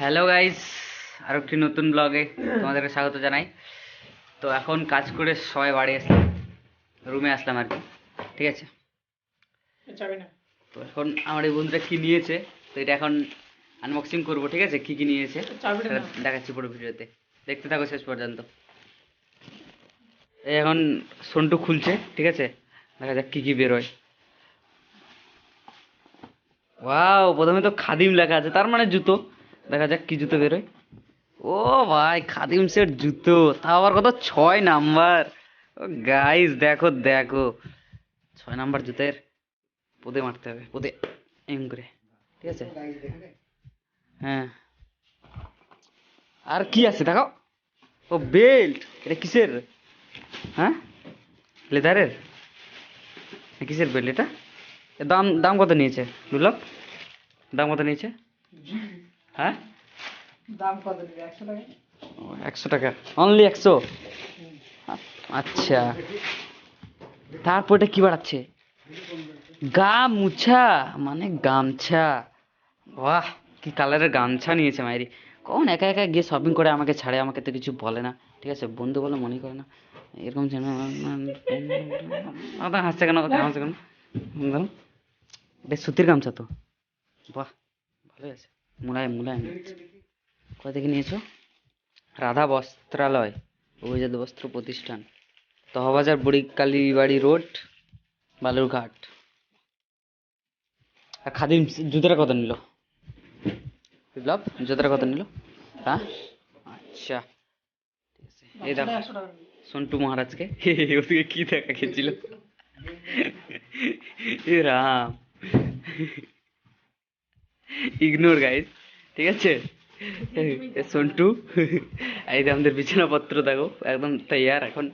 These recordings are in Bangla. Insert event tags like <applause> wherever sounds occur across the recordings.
হ্যালো গাইস আর একটি নতুন ব্লগে তোমাদেরকে স্বাগত জানাই। তো এখন কাজ করে সবাই বাড়ি আসলাম। রুমে আসলাম আর কি। ঠিক আছে? তো এখন আমার এই বন্ধুরা কি নিয়েছে তো এটা এখন আনবক্সিং করব ঠিক আছে? কি কি নিয়েছে। দেখাচ্ছি পুরো ভিডিওতে। দেখতে থাকো শেষ পর্যন্ত। এই এখন সন্টু খুলছে ঠিক আছে? দেখা যাক কি কি বেরোয়। ওয়াও প্রথমে তো খাদিম লেখা আছে তার মানে জুতো। দেখা যাক কি জুতো বেরোয়। ও ভাই, খাদিম সেট জুতো। তা আবার কত? ছয় নাম্বার। গাইস দেখো দেখো। ছয় নাম্বার জুতের পোদে মারতে হবে পোদে এম করে। ঠিক আছে? হ্যাঁ। আর কি আছে দেখো ও বেল্ট এটা কিসের? হ্যাঁ? লেদারের? কিসের বেল্ট এটা? দাম দাম কত নিয়েছে? দুর্লভ দাম কত নিয়েছে? হ্যাঁ? দাম কত নেবে একশো টাকা? একশো টাকা। অনলি একশো? আচ্ছা। তারপর এটা কি বাড়াচ্ছে? গামুছা মানে গামছা। বাহ কি কালারের গামছা নিয়েছে মায়েরি কখন একা একা গিয়ে শপিং করে আমাকে ছাড়ে আমাকে তো কিছু বলে না। ঠিক আছে বন্ধু বলে মনে করে না। এরকম যেন হাসছে কেন হাসছে কেন। এটা সুতির গামছা তো। বাহ ভালোই আছে। মুলায়ম মুলায়ম কোথা থেকে নিয়েছো? রাধা বস্ত্রালয়, অভিজাত বস্ত্র প্রতিষ্ঠান, তহবাজার বুড়ি কালীবাড়ি রোড, বালুরঘাট। আর খাদিম, জুতোটা কত নিল? বিপ্লব, জুতোটা কত নিল? হ্যাঁ? আচ্ছা এই দেখো, সন্টু মহারাজকে। ওদিকে কি দেখা খেয়েছিল? এ রাম। ইগনোর গাইস ঠিক আছে? সন্টু <laughs> এই যে আমাদের বিছানাপত্র দেখো একদম তৈয়ার। এখন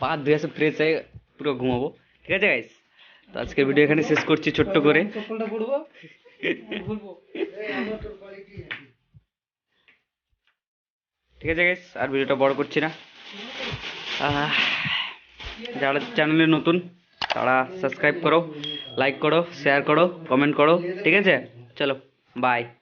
পা ধুয়ে আসে ফ্রেশ হয়ে পুরো ঘুমাবো। ঠিক আছে গাইস তো আজকের ভিডিও এখানে শেষ করছি ছোট্ট করে। ঘুরবো ঠিক আছে গাইস আর ভিডিওটা বড় করছি না। যারা চ্যানেলে নতুন তারা সাবস্ক্রাইব করো লাইক করো শেয়ার করো কমেন্ট করো। ঠিক আছে? চলো। Bye.